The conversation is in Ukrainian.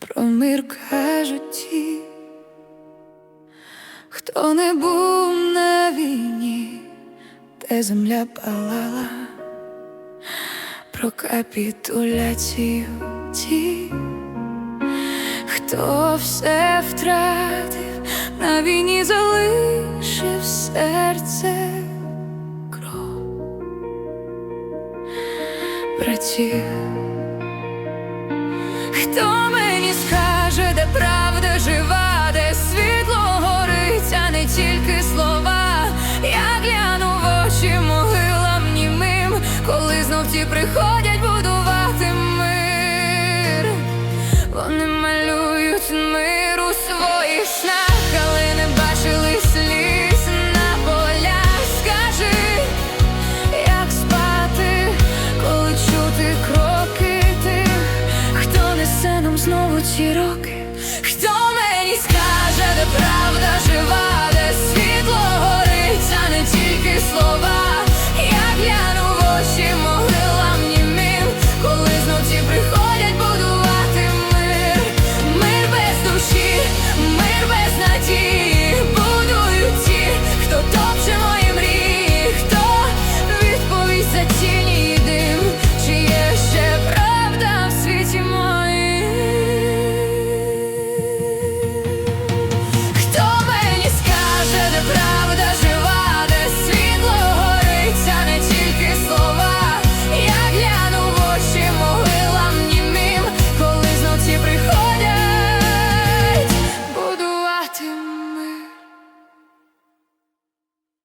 про мир кажуть ті, хто не був на війні, де земля палала, про капітуляцію ті, хто все втратив, на війні залишив серце кров братів. Ті приходять будувати мир. Вони малюють мир у своїх снах, але не бачили сліз на полях. Скажи, як спати, коли чути кроки тих, хто несе нам знову ці роки?